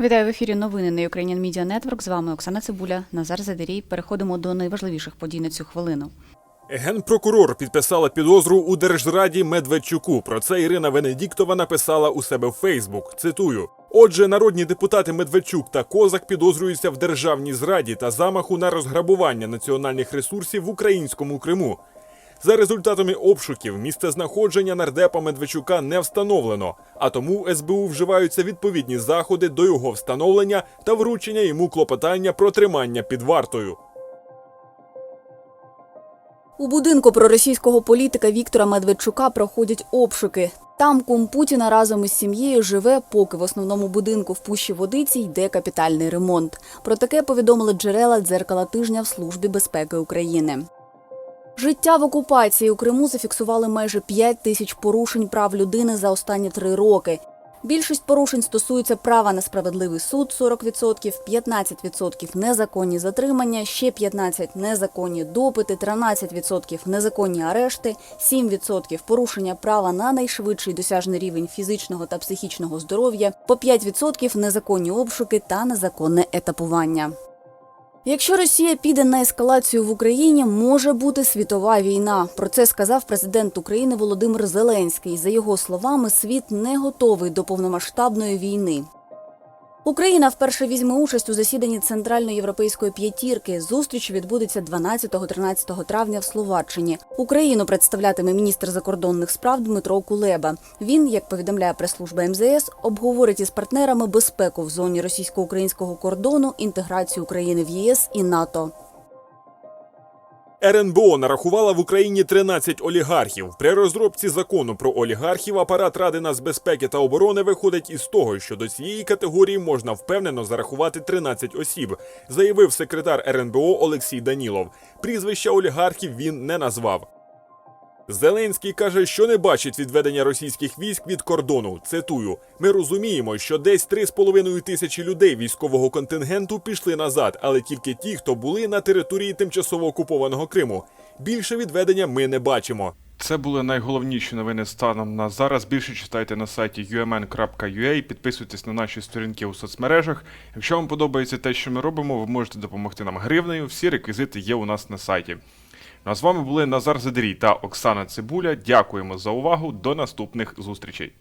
Вітаю в ефірі новини на Ukrainian Media Network. З вами Оксана Цибуля, Назар Задерій. Переходимо до найважливіших подій на цю хвилину. Генпрокурор підписала підозру у Держзраді Медведчуку. Про це Ірина Венедіктова написала у себе в Фейсбук. Цитую: Отже, народні депутати Медведчук та Козак підозрюються в державній зраді та замаху на розграбування національних ресурсів в українському Криму. За результатами обшуків місце знаходження нардепа Медведчука не встановлено, а тому СБУ вживаються відповідні заходи до його встановлення та вручення йому клопотання про тримання під вартою. У будинку проросійського політика Віктора Медведчука проходять обшуки. Там кум Путіна разом із сім'єю живе, поки в основному будинку в пущі водиці йде капітальний ремонт. Про таке повідомили джерела дзеркала тижня в Службі безпеки України. Життя в окупації у Криму зафіксували майже 5 тисяч порушень прав людини за останні три роки. Більшість порушень стосуються права на справедливий суд 40%, 15% незаконні затримання, ще 15% незаконні допити, 13% незаконні арешти, 7% порушення права на найшвидший досяжний рівень фізичного та психічного здоров'я, по 5% незаконні обшуки та незаконне етапування. Якщо Росія піде на ескалацію в Україні, може бути світова війна. Про це сказав президент України Володимир Зеленський. За його словами, світ не готовий до повномасштабної війни. Україна вперше візьме участь у засіданні Центральноєвропейської п'ятірки. Зустріч відбудеться 12-13 травня в Словаччині. Україну представлятиме міністр закордонних справ Дмитро Кулеба. Він, як повідомляє прес-служба МЗС, обговорить із партнерами безпеку в зоні російсько-українського кордону, інтеграцію України в ЄС і НАТО. РНБО нарахувала в Україні 13 олігархів. При розробці закону про олігархів апарат Ради нацбезпеки та оборони виходить із того, що до цієї категорії можна впевнено зарахувати 13 осіб, заявив секретар РНБО Олексій Данілов. Прізвища олігархів він не назвав. Зеленський каже, що не бачить відведення російських військ від кордону. Цитую: ми розуміємо, що десь 3,5 тисячі людей військового контингенту пішли назад, але тільки ті, хто були на території тимчасово окупованого Криму. Більше відведення ми не бачимо. Це були найголовніші новини станом на зараз. Більше читайте на сайті umn.ua, підписуйтесь на наші сторінки у соцмережах. Якщо вам подобається те, що ми робимо, ви можете допомогти нам гривнею. Всі реквізити є у нас на сайті. Ну а з вами були Назар Задерій та Оксана Цибуля. Дякуємо за увагу. До наступних зустрічей.